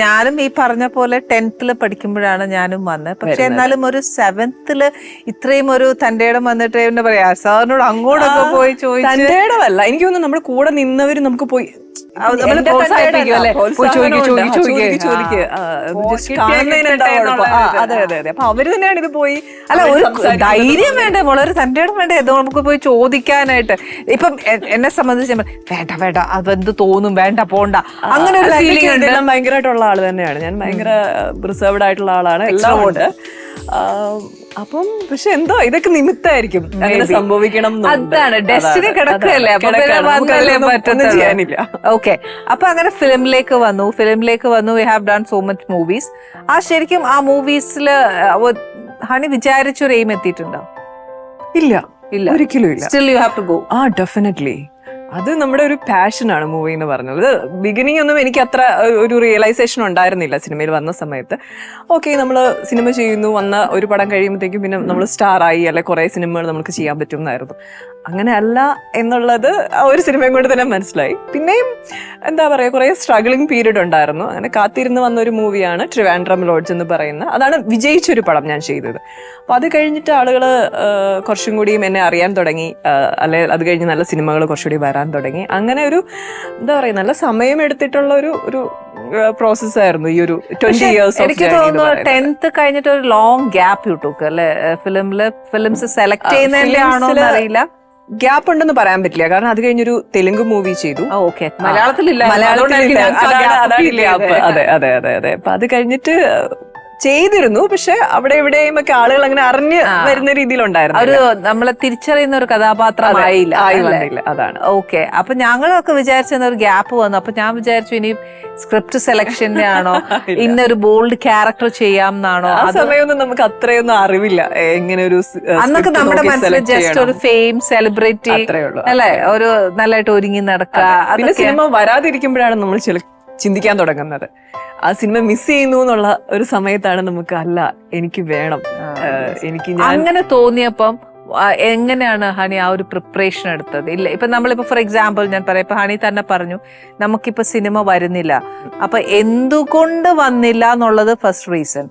ഞാനും ഈ പറഞ്ഞ പോലെ ടെൻത്തിൽ പഠിക്കുമ്പോഴാണ് ഞാനും വന്നത്. പക്ഷെ എന്നാലും ഒരു സെവൻത്തിൽ ഇത്രയും ഒരു തന്റെ ഇടം വന്നിട്ട് എന്നെ പറയാ. സാറിനോട് അങ്ങോട്ടൊക്കെ പോയി ചോദിച്ചു തന്റെ ഇടമല്ല എനിക്ക് തോന്നുന്നു നമ്മുടെ കൂടെ നിന്നവര് നമുക്ക് പോയി അത് അതെ അതെ. അപ്പൊ അവർ തന്നെയാണ് ഇത് പോയി. അല്ല ഒരു. ധൈര്യം വേണ്ടേ? വളരെ തന്റെ വേണ്ട? ഇത് നമുക്ക് പോയി ചോദിക്കാനായിട്ട്. ഇപ്പം എന്നെ സംബന്ധിച്ച് വേണ്ട വേണ്ട. അതെന്ത് തോന്നും? വേണ്ട പോണ്ട. അങ്ങനെ ഒരു ഫീലിംഗ് ഉണ്ട്. ഭയങ്കരമായിട്ടുള്ള ആൾ തന്നെയാണ്. ഞാൻ ഭയങ്കര റിസർവ്ഡ് ആയിട്ടുള്ള ആളാണ്. എല്ലാം ഉണ്ട് അപ്പം പക്ഷെ എന്തോ ഇതൊക്കെ നിമിത്തായിരിക്കും അങ്ങനെ സംഭവിക്കണം അതാണ് ഡെസ്റ്റിനി കിടക്കുകയല്ലേ. ചെയ്യാനില്ല. ഓക്കെ അപ്പൊ അങ്ങനെ ഫിലിമിലേക്ക് വന്നു. ഫിലിമിലേക്ക് വന്നു. We have done so much movies ആ ശരിക്കും ആ മൂവീസിൽ ഹണി വിചാരിച്ചൊരു എയിം എത്തിയിട്ടുണ്ടോ? ഇല്ല. ഇല്ല. ഒരിക്കലും ഇല്ല. Still you have to go ah definitely അത് നമ്മുടെ ഒരു പാഷനാണ് മൂവി എന്ന് പറഞ്ഞത്. ബിഗിനിങ് ഒന്നും എനിക്ക് അത്ര ഒരു റിയലൈസേഷൻ ഉണ്ടായിരുന്നില്ല സിനിമയിൽ വന്ന സമയത്ത്. ഓക്കെ നമ്മൾ സിനിമ ചെയ്യുന്നു വന്ന ഒരു പടം കഴിയുമ്പോഴത്തേക്കും പിന്നെ നമ്മൾ സ്റ്റാർ ആയി അല്ലെ കുറെ സിനിമകൾ നമുക്ക് ചെയ്യാൻ പറ്റും എന്നായിരുന്നു. അങ്ങനെ അല്ല എന്നുള്ളത് ആ ഒരു സിനിമയും കൊണ്ട് തന്നെ മനസ്സിലായി. പിന്നെയും എന്താ പറയുക കുറേ സ്ട്രഗിളിംഗ് പീരീഡ് ഉണ്ടായിരുന്നു. അങ്ങനെ കാത്തിരുന്ന് വന്ന ഒരു മൂവിയാണ് ട്രിവാൻഡ്രം ലോഡ്ജ് എന്ന് പറയുന്ന. അതാണ് വിജയിച്ചൊരു പടം ഞാൻ ചെയ്തത്. അപ്പോൾ അത് കഴിഞ്ഞിട്ട് ആളുകൾ കുറച്ചും കൂടിയും എന്നെ അറിയാൻ തുടങ്ങി. അല്ലെ അത് കഴിഞ്ഞ് നല്ല സിനിമകൾ കുറച്ചുകൂടി വരാൻ തുടങ്ങി. അങ്ങനെ ഒരു എന്താ പറയുക നല്ല സമയം എടുത്തിട്ടുള്ള ഒരു ഒരു പ്രോസസ് ആയിരുന്നു ഈ ഒരു ട്വന്റി ഇയേഴ്സ് എനിക്ക് തോന്നുന്നു ടെൻത്ത് കഴിഞ്ഞിട്ട് ഒരു ലോങ് ഗ്യാപ്പ് കിട്ടും അല്ലെ? ഫിലിമിൽ ഫിലിംസ് സെലക്ട് ചെയ്യുന്നതിന്റെ ആണോ അറിയില്ല. ഗ്യാപ്പ് ഉണ്ടെന്ന് പറയാൻ പറ്റില്ല. കാരണം അത് കഴിഞ്ഞൊരു തെലുങ്ക് മൂവി ചെയ്തു. മലയാളത്തിൽ. അതെ അതെ അതെ അതെ. അപ്പൊ അത് കഴിഞ്ഞിട്ട് ചെയ്തിരുന്നു. പക്ഷെ അവിടെ എവിടെയും ഒക്കെ ആളുകൾ അങ്ങനെ അറിഞ്ഞ് വരുന്ന രീതിയിലുണ്ടായിരുന്നു ഒരു നമ്മളെ തിരിച്ചറിയുന്ന ഒരു കഥാപാത്രമായില്ല അതാണ്. ഓക്കെ. അപ്പൊ ഞങ്ങളൊക്കെ വിചാരിച്ചിരുന്ന ഒരു ഗ്യാപ്പ് വന്നു. അപ്പൊ ഞാൻ വിചാരിച്ചു ഇനി സ്ക്രിപ്റ്റ് സെലക്ഷന്റെ ആണോ? ഇന്നൊരു ബോൾഡ് ക്യാരക്ടർ ചെയ്യാം എന്നാണോ ആ സമയമൊന്നും നമുക്ക് അത്രയൊന്നും അറിവില്ല. എങ്ങനെ ഒരു അന്നൊക്കെ നമ്മുടെ മനസ്സിൽ ജസ്റ്റ് ഒരു ഫെയിം സെലിബ്രിറ്റി അല്ലെ? ഒരു നല്ലതായിട്ട് ഒരുങ്ങി നടക്കുക. പിന്നെ സിനിമ വരാതിരിക്കുമ്പോഴാണ് നമ്മൾ ചില ചിന്തിക്കാൻ തുടങ്ങുന്നത്. ആ സിനിമ മിസ് ചെയ്യുന്നു എന്നുള്ള ഒരു സമയത്താണ് നമുക്ക് അല്ല എനിക്ക് വേണം. എനിക്ക് അങ്ങനെ തോന്നിയപ്പം എങ്ങനെയാണ് ഹണി ആ ഒരു പ്രിപ്പറേഷൻ എടുത്തത്? ഇല്ല ഇപ്പൊ നമ്മളിപ്പോ ഫോർ എക്സാമ്പിൾ ഞാൻ പറയാം ഇപ്പൊ ഹണി തന്നെ പറഞ്ഞു നമുക്കിപ്പോ സിനിമ വരുന്നില്ല. അപ്പൊ എന്തുകൊണ്ട് വന്നില്ല എന്നുള്ളത് ഫസ്റ്റ് റീസൺ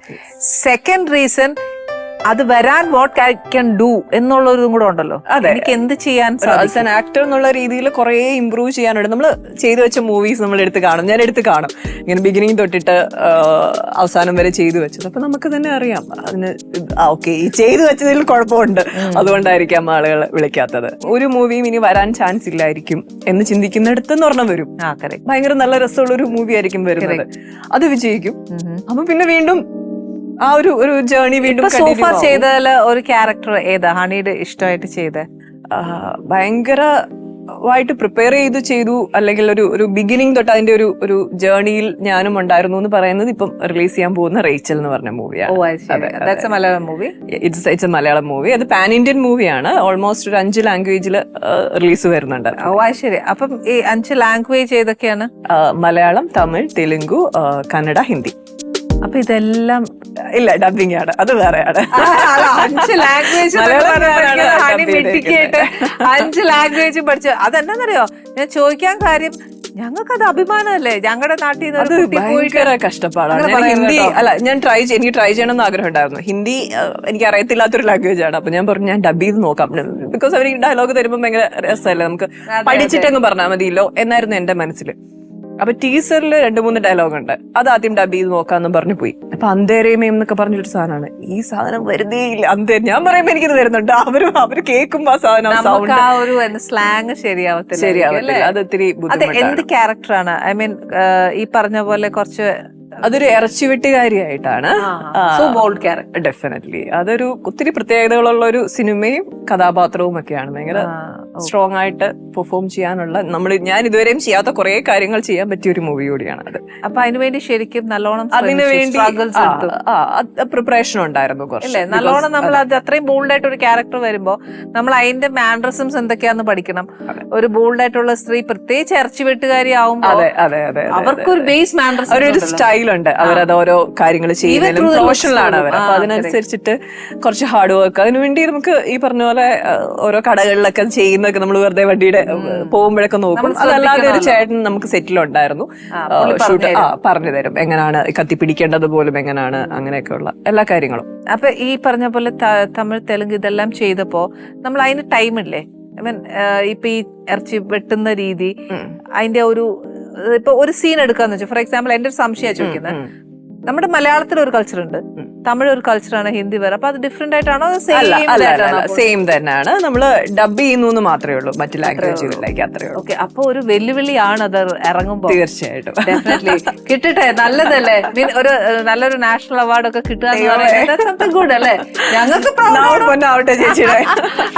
സെക്കൻഡ് റീസൺ അത് വരാൻ വാട്ട് ഐ ക്യാൻ ഡു എന്നുള്ളതും കൂടെ ഉണ്ടല്ലോ. അതെ. എനിക്ക് എന്ത് ചെയ്യാൻ ആസ് സാധിക്കും? ആക്ടർ എന്നുള്ള രീതിയിൽ കുറേ ഇമ്പ്രൂവ് ചെയ്യാനുണ്ട്. നമ്മൾ ചെയ്തു വെച്ച മൂവീസ് നമ്മൾ എടുത്ത് കാണും. ഞാൻ എടുത്ത് കാണും. ഇങ്ങനെ ബിഗിനിങ് തൊട്ടിട്ട് അവസാനം വരെ ചെയ്തു വെച്ചത്. അപ്പൊ നമുക്ക് തന്നെ അറിയാം. അതിന് ഓക്കെ ഈ ചെയ്തു വെച്ചതിൽ കുഴപ്പമുണ്ട്. അതുകൊണ്ടായിരിക്കാം ആളുകൾ വിളിക്കാത്തത്. ഒരു മൂവിയും ഇനി വരാൻ ചാൻസ് ഇല്ലായിരിക്കും എന്ന് ചിന്തിക്കുന്നിടത്ത് എന്ന് പറഞ്ഞാൽ വരും ഭയങ്കര നല്ല രസമുള്ള ഒരു മൂവി ആയിരിക്കും വരുന്നത്. അത് വിജയിക്കും. അപ്പൊ പിന്നെ വീണ്ടും ആ ഒരു ഒരു ജേർണി വീണ്ടും സോഫ സോഫാർ. ചെയ്തതിൽ ഒരു ക്യാരക്ടർ ഏതാ? ഹണിയുടെ ഇഷ്ടമായിട്ട് ചെയ്ത്? ഭയങ്കര ായിട്ട് പ്രിപ്പയർ ചെയ്ത് ചെയ്തു അല്ലെങ്കിൽ ഒരു ഒരു ബിഗിനിങ് തൊട്ട് അതിന്റെ ഒരു ഒരു ജേർണിയിൽ ഞാനും ഉണ്ടായിരുന്നു എന്ന് പറയുന്നത് ഇപ്പം റിലീസ് ചെയ്യാൻ പോകുന്ന റേച്ചൽ എന്ന് പറഞ്ഞ മൂവിയാണ് Malayalam movie it's it's a Malayalam movie അത് പാൻ ഇന്ത്യൻ മൂവിയാണ് ഓൾമോസ്റ്റ് ഒരു അഞ്ച് ലാംഗ്വേജിൽ റിലീസ് വരുന്നുണ്ട്. ഓ ശരി. അപ്പം ഈ അഞ്ച് ലാംഗ്വേജ് ഏതൊക്കെയാണ്? മലയാളം തമിഴ് തെലുങ്കു കന്നഡ ഹിന്ദി. അപ്പൊ ഇതെല്ലാം ഇല്ല ഡബിംഗ് ആണ്. അത് വേറെയാണ്. അഞ്ച് ലാംഗ്വേജ് അഞ്ച് ലാംഗ്വേജ് പഠിച്ചു. അതെന്നറിയോ ഞാൻ ചോദിക്കാൻ കാര്യം ഞങ്ങൾക്കത് അത് അഭിമാനമല്ലേ? ഞങ്ങളുടെ നാട്ടിൽ നിന്ന് ഭയങ്കര കഷ്ടപ്പാടാണ്. ഹിന്ദി അല്ല ഞാൻ ട്രൈ എനിക്ക് ട്രൈ ചെയ്യണം എന്ന് ആഗ്രഹം ഉണ്ടായിരുന്നു ഹിന്ദി എനിക്ക് അറിയത്തില്ലാത്തൊരു ലാംഗ്വേജ് ആണ്. അപ്പൊ ഞാൻ പറഞ്ഞു ഞാൻ ഡബ് ചെയ്ത് നോക്കാം. ബിക്കോസ് അവർ ഡയലോഗ് തരുമ്പോൾ ഭയങ്കര രസമല്ലേ? നമുക്ക് പഠിച്ചിട്ടങ്ങ് പറഞ്ഞാൽ മതിയല്ലോ എന്നായിരുന്നു എന്റെ മനസ്സിൽ അപ്പൊ ടീസറിൽ രണ്ട് മൂന്ന് ഡയലോഗ് ഉണ്ട്. അത് ആദ്യം ഡബ് ചെയ്ത് നോക്കാന്ന് പറഞ്ഞു പോയി. അപ്പൊ അന്തേരേമയം എന്നൊക്കെ പറഞ്ഞൊരു സാധനമാണ്. ഈ സാധനം വരുന്നേ ഇല്ല അന്തേ ഞാൻ പറയുമ്പോ എനിക്കിത് വരുന്നുണ്ട്. അവരും അവർ കേൾക്കുമ്പോ ആ സാധനം സൗണ്ട് സ്ലാങ് ശരിയാവത്തില്ല ശരിയാവത്തില്ല. അത് ഒത്തിരി എന്ത് ക്യാരക്ടറാണ് ഐ മീൻ ഈ പറഞ്ഞ പോലെ കുറച്ച് അതൊരു ഇറച്ചിവെട്ടുകാരിയായിട്ടാണ്. ഡെഫിനറ്റ്ലി അതൊരു ഒത്തിരി പ്രത്യേകതകളുള്ള ഒരു സിനിമയും കഥാപാത്രവും ഒക്കെയാണ് ഭയങ്കര സ്ട്രോങ് ആയിട്ട് പെർഫോം ചെയ്യാനുള്ള നമ്മൾ ഞാൻ ഇതുവരെയും ചെയ്യാത്ത കുറെ കാര്യങ്ങൾ ചെയ്യാൻ പറ്റിയ ഒരു മൂവി കൂടിയാണ് അത്. അപ്പൊ അതിനുവേണ്ടി ശരിക്കും നല്ലോണം അതിനു വേണ്ടി സ്ട്രഗിൾസ് എടുത്തു. പ്രിപ്പറേഷൻ ഉണ്ടായിരുന്നു അല്ലേ നല്ലോണം നമ്മൾ അത്. അത്രയും ബോൾഡ് ആയിട്ട് ഒരു ക്യാരക്ടർ വരുമ്പോ നമ്മൾ അതിന്റെ മാൻഡ്രസംസ് എന്തൊക്കെയാന്ന് പഠിക്കണം. ഒരു ബോൾഡ് ആയിട്ടുള്ള സ്ത്രീ പ്രത്യേകിച്ച് ഇറച്ചി വെട്ടുകാരി ആവുമ്പോ അതെ അതെ അതെ. അവർക്കൊരു ബേസ് മാൻഡ്രസം അവരൊരു സ്റ്റൈലുണ്ട് അവരത് ഓരോ കാര്യങ്ങൾ ചെയ്യുന്നതിലും അവർ. അപ്പൊ അതിനനുസരിച്ചിട്ട് കുറച്ച് ഹാർഡ് വർക്ക് അതിനുവേണ്ടി നമുക്ക് ഈ പറഞ്ഞ പോലെ ഓരോ കടകളിലൊക്കെ ചെയ്യുന്നൊക്കെ നമ്മൾ വെറുതെ വണ്ടിയുടെ പോകുമ്പോഴൊക്കെ നോക്കും. അതല്ലാതെ ഒരു. ചേട്ടൻ നമുക്ക് സെറ്റിൽ ഉണ്ടായിരുന്നു ഷൂട്ട് പറഞ്ഞു ആ പറഞ്ഞു തരും. എങ്ങനെയാണ് കത്തിപ്പിടിക്കേണ്ടത് പോലും എങ്ങനെയാണ് അങ്ങനെയൊക്കെയുള്ള എല്ലാ കാര്യങ്ങളും. അപ്പൊ ഈ പറഞ്ഞ പോലെ തമിഴ് തെലുങ്ക് ഇതെല്ലാം ചെയ്തപ്പോ നമ്മൾ അതിന് ടൈമില്ലേ ഐ മീൻ ഇപ്പൊ ഈ ഇറച്ചി വെട്ടുന്ന രീതി. അതിന്റെ ഒരു ഇപ്പൊ ഒരു സീൻ എടുക്കാന്ന് വെച്ചാൽ ഫോർ എക്സാമ്പിൾ എന്റെ ഒരു സംശയം ചോദിക്കുന്നത്. നമ്മുടെ മലയാളത്തിൽ ഒരു കൾച്ചർ ഉണ്ട്. തമിഴ് ഒരു കൾച്ചറാണ് ഹിന്ദി വേറെ. അപ്പൊ അത് ഡിഫറെന്റ് ആയിട്ടാണോ സെയിം തന്നെയാണ്. നമ്മൾ ഡബ് ചെയ്യുന്നു മാത്രമേ ഉള്ളൂ. മറ്റു ലാംഗ്വേജുകളിലേക്ക് അത്രേ ഉള്ളൂ. ഓക്കെ അപ്പൊ ഒരു വെല്ലുവിളിയാണ് അത് ഇറങ്ങുമ്പോൾ തീർച്ചയായിട്ടും. ഡെഫിനറ്റ്ലി കിട്ടട്ടെ നല്ലതല്ലേ? ഒരു നല്ലൊരു നാഷണൽ അവാർഡ് ഒക്കെ കിട്ടുക ഗുഡ് അല്ലേ? ഞങ്ങൾക്ക്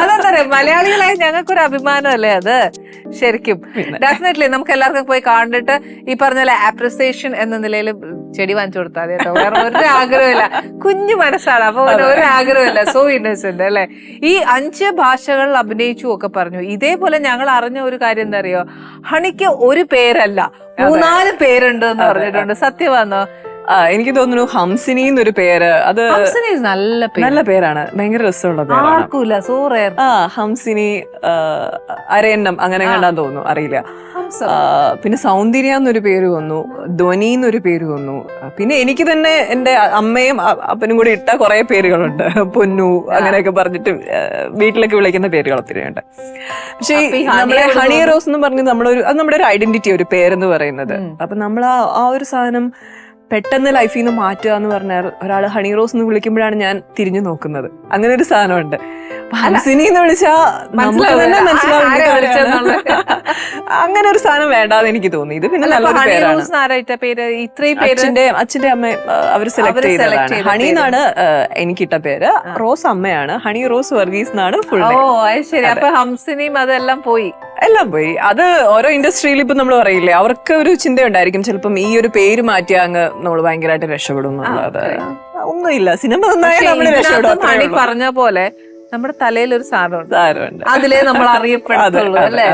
അതെന്താ പറയാ മലയാളികളായ ഞങ്ങൾക്കൊരു അഭിമാനം അല്ലേ അത്? ശരിക്കും. ഡെഫിനറ്റ്ലി നമുക്ക് എല്ലാവർക്കും പോയി കണ്ടിട്ട് ഈ പറഞ്ഞ പോലെ അപ്രിസിയേഷൻ എന്ന നിലയിൽ ചെടി വാങ്ങിച്ചു കൊടുത്താൽ മതി കേട്ടോ. വേറെ ഒരു ആഗ്രഹമില്ല കുഞ്ഞു മനസ്സാണ്. അപ്പൊ ഒരു ആഗ്രഹമില്ല സോ ഇന്നസെന്റ് അല്ലെ? ഈ അഞ്ച് ഭാഷകളിൽ അഭിനയിച്ചു ഒക്കെ പറഞ്ഞു. ഇതേപോലെ ഞങ്ങൾ അറിഞ്ഞ ഒരു കാര്യം എന്താ അറിയോ? ഹണിക്ക് ഒരു പേരല്ല. മൂന്നാൽ പേരുണ്ട് എന്ന് പറഞ്ഞിട്ടുണ്ട്. സത്യമാണോ എനിക്ക് തോന്നുന്നു ഹംസിനി എന്നൊരു പേര്. അത് ഹംസന നല്ല പേര്. നല്ല പേരാണ്. ഭയങ്കര രസമുള്ള പേരാണ്. ആർക്കൂല സോ ആ ഹംസിനി അരയണ്ണം അരയന്നം അങ്ങനെ കണ്ടാൻ തോന്നുന്നു. അറിയില്ല. ആ, പിന്നെ സൗന്ദര്യ എന്നൊരു പേര് വന്നു. ധ്വനി എന്നൊരു പേര് വന്നു. പിന്നെ എനിക്ക് തന്നെ എന്റെ അമ്മയും അ- അപ്പനും കൂടി ഇട്ട കുറെ പേരുകളുണ്ട്. പൊന്നു അങ്ങനെയൊക്കെ പറഞ്ഞിട്ട് ആ, വീട്ടിലൊക്കെ വിളിക്കുന്ന പേരുകൾ ഒത്തിരി ഉണ്ട്. പക്ഷേ അപ്പൊ ഈ ഹണി നമ്മുടെ എവിടെ ഹണി റോസ് എന്ന് പറഞ്ഞ് നമ്മളൊരു അത് നമ്മുടെ ഒരു ഐഡന്റിറ്റി ഒരു പേരെന്ന് പറയുന്നത്. അപ്പൊ നമ്മൾ ആ ആ ഒരു സാധനം പെട്ടെന്ന് ലൈഫിൽ നിന്ന് മാറ്റുക എന്ന് പറഞ്ഞാൽ ഒരാൾ ഹണി റോസ് എന്ന് വിളിക്കുമ്പോഴാണ് ഞാൻ തിരിഞ്ഞു നോക്കുന്നത്. അങ്ങനെ ഒരു സാധനമുണ്ട്. അങ്ങനെ ഒരു സാധനം വേണ്ടാന്ന് എനിക്ക് തോന്നി. ഇത് പിന്നെ നല്ലൊരു പേരാണ്. പേര്? ഇത്രയും പേര് അച്ഛന്റെ അമ്മ അവർ സെലക്ട് ചെയ്തതാണ്. ചെയ്ത ഹണി എന്നാണ് എനിക്കിട്ട പേര്. റോസ് അമ്മയാണ്. ഹണി റോസ് വർഗീസ് എന്നാണ് ഫുൾ ഓ ശരി. അപ്പൊ ഹംസിനിയും അതെല്ലാം പോയി. എല്ലാം പോയി. അത് ഓരോ ഇൻഡസ്ട്രിയിൽ ഇപ്പൊ നമ്മൾ പറയില്ലേ അവർക്ക് ഒരു ചിന്തയുണ്ടായിരിക്കും ചിലപ്പം ഈ ഒരു പേര് മാറ്റിയാ അങ്ങ് നമ്മൾ ഭയങ്കരമായിട്ട് രക്ഷപ്പെടും എന്നുള്ളത്. ഒന്നുമില്ല. സിനിമ നന്നായാലും നമ്മൾ രക്ഷപ്പെടും പറഞ്ഞ പോലെ നമ്മുടെ തലയിൽ ഒരു സാധനമുണ്ട്. അതിലേ നമ്മൾ അറിയപ്പെടുന്നുള്ളൂ അല്ലേ?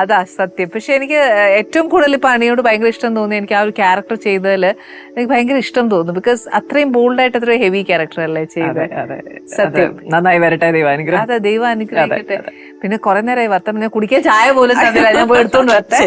അതെ, സത്യം. പക്ഷെ എനിക്ക് ഏറ്റവും കൂടുതൽ ഇപ്പൊ അണിയോട് ഭയങ്കര ഇഷ്ടം തോന്നി എനിക്ക് ആ ഒരു ക്യാരക്ടർ ചെയ്തതിൽ എനിക്ക് ഭയങ്കര ഇഷ്ടം തോന്നുന്നു. ബിക്കോസ് അത്രയും ബോൾഡായിട്ട് അത്രയും ഹെവി ക്യാരക്ടർ അല്ലേ ചെയ്ത്. സത്യം. നന്നായി വരട്ടെ ദൈവാനുഗ്രഹം അതെ ദൈവാനുഗ്രഹം പിന്നെ കുറെ നേരമായി വർത്തമാനം ഞാൻ കുടിക്കാൻ ചായ പോലും ഞാൻ പോയി എടുത്തോണ്ട് വരട്ടെ.